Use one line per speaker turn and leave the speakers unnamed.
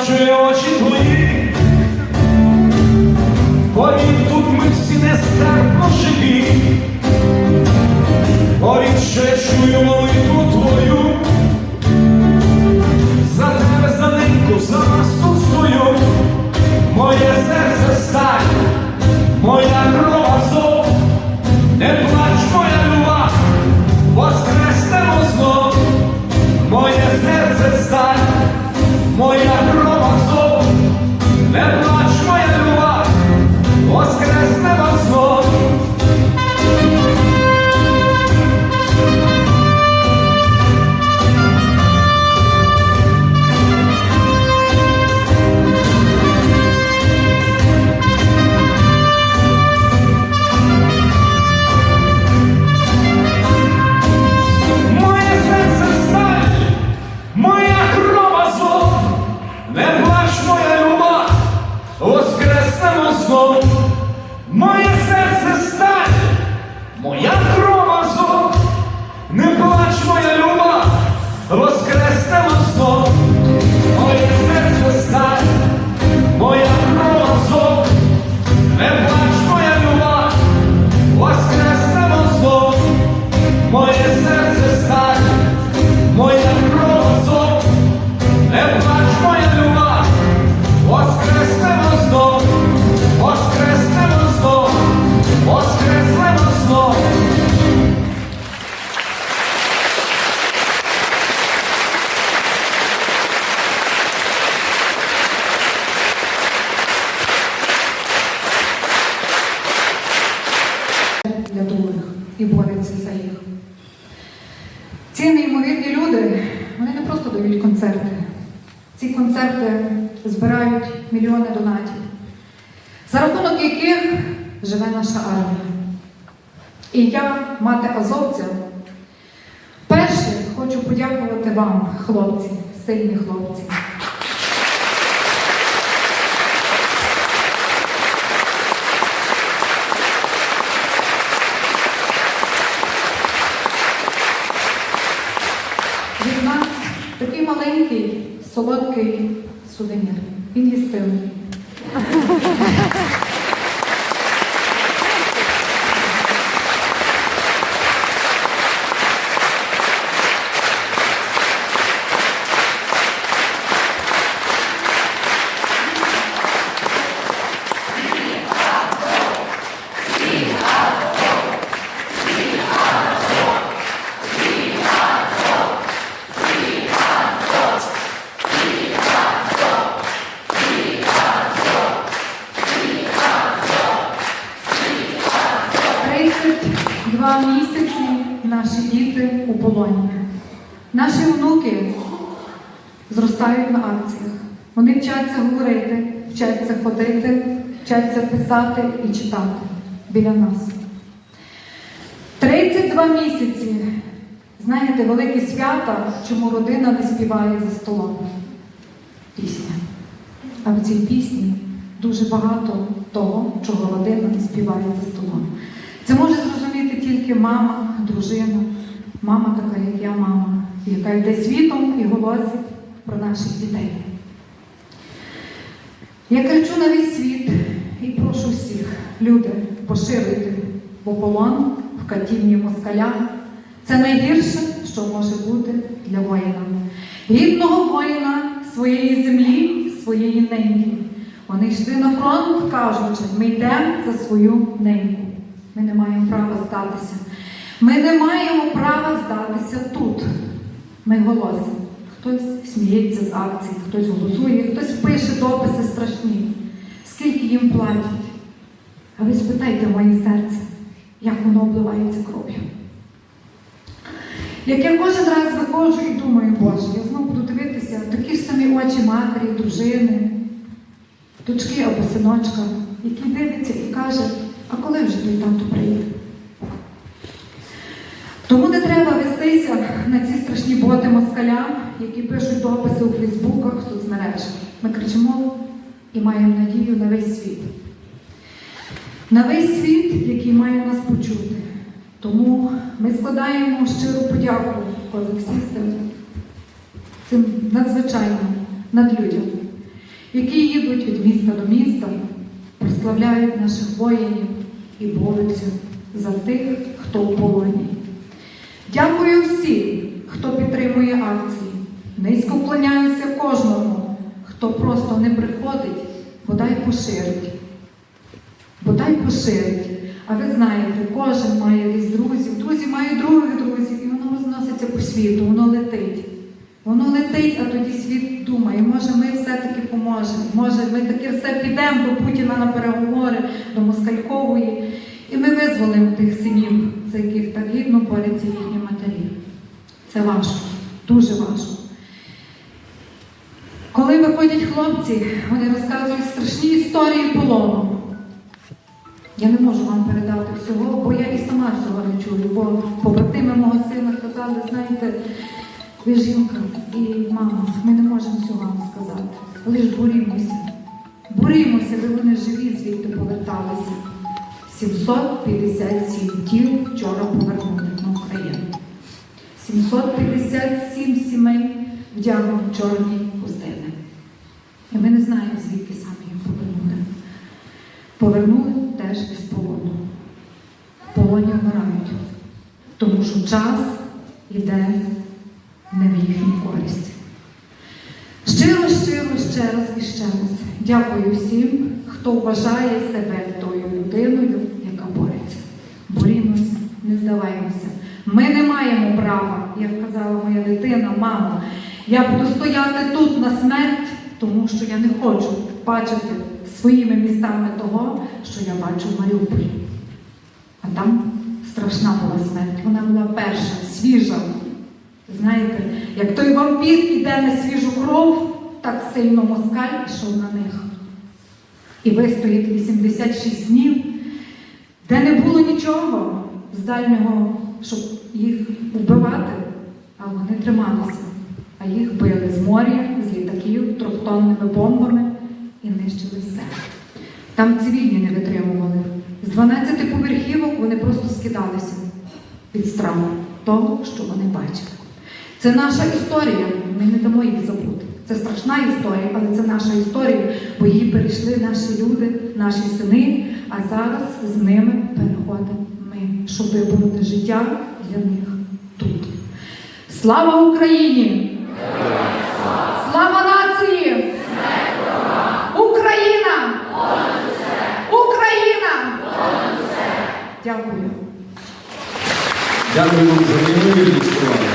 бачу очі твої, Повір, тут ми всі нестерпно живі, Повір, що я
концерти збирають мільйони донатів, за рахунок яких живе наша армія. І я, мати азовця, перше хочу подякувати вам, хлопці, сильні хлопці. Від нас такий маленький, солодкий сувенір. Він їстивний. Тридцять два місяці наші діти у полоні. Наші внуки зростають на акціях. Вони вчаться говорити, вчаться ходити, вчаться писати і читати біля нас. 32 місяці. Знаєте, великі свята, чому родина не співає за столом. Пісня. А в цій пісні дуже багато того, чого родина не співає за столом. Це може зрозуміти тільки мама, дружина, мама така, як я мама, яка йде світом і голосить про наших дітей. Я кричу на весь світ і прошу всіх, люди, поширюйте, бо полон в катівні москаля це найгірше, що може бути для воїна. Гідного воїна своєї землі, своєї неньки. Вони йшли на фронт, кажучи, ми йдемо за свою неньку. Ми не маємо права здатися. Ми не маємо права здатися тут. Ми голосимо. Хтось сміється з акцій, хтось голосує, хтось пише дописи страшні. Скільки їм платять? А ви спитайте моє серце, як воно обливається кров'ю. Як я кожен раз виходжу і думаю, Боже, я знову буду дивитися такі ж самі очі матері, дружини, дочки або синочка, який дивиться і каже, а коли вже той тато приїде? Тому не треба вестися на ці страшні боти москаля, які пишуть дописи у Фейсбуках, в соцмережах. Ми кричимо і маємо надію на весь світ. На весь світ, який має нас почути. Тому ми складаємо щиру подяку колексістам, цим надзвичайно надлюдям, які їдуть від міста до міста, прославляють наших воїнів і борються за тих, хто у полоні. Дякую всім, хто підтримує акції. Низько вклоняюся кожному, хто просто не приходить, бодай поширить. Бодай поширить. А ви знаєте, кожен має десь друзів, друзі мають других друзів, і воно розноситься по світу, воно летить. Воно летить, а тоді світ думає, може ми все-таки поможемо, може ми таки все підемо до Путіна на переговори, до Москалькової, і ми визволимо тих синів, за яких так гідно борються їхні матері. Це важко, дуже важко. Коли виходять хлопці, вони розказують страшні історії полону. Я не можу вам передати всього, бо я і сама всього не чую. Бо побратими мого сина казали, знаєте, ви жінка і мама, ми не можемо всього вам сказати. Ж борімося. Борімося, ви вони живі звідти поверталися. 757 тіл вчора повернули на Україну. 757 сімей вдягнув чорні хустини. І ми не знаємо, звідки саме їх повернули. Повернули теж із полону. Полоні вмирають, тому що час йде не в їхню користь. Щиро, щиро, ще раз і ще раз дякую всім, хто вважає себе тою людиною, яка бореться. Борімося, не здаваймося. Ми не маємо права, як казала моя дитина, мама. Я буду стояти тут на смерть, тому що я не хочу бачити своїми містами того, що я бачу в Маріуполі. А там страшна була смерть. Вона була перша, свіжа. Знаєте, як той вампір іде на свіжу кров, так сильно москаль йшов на них. І вистояти 86 днів, де не було нічого з дальнього, щоб їх вбивати, а вони трималися. А їх били з моря, літаків, трьохтонними бомбами і нищили все. Там цивільні не витримували. З 12 поверхівок вони просто скидалися від страху того, що вони бачили. Це наша історія, ми не дамо їх забути. Це страшна історія, але це наша історія, бо її перейшли наші люди, наші сини, а зараз з ними переходимо ми, щоб вибороти життя для них тут. Слава Україні! Слава нації! Україна! Україна! Дякую.
Дякую вам за війну слова.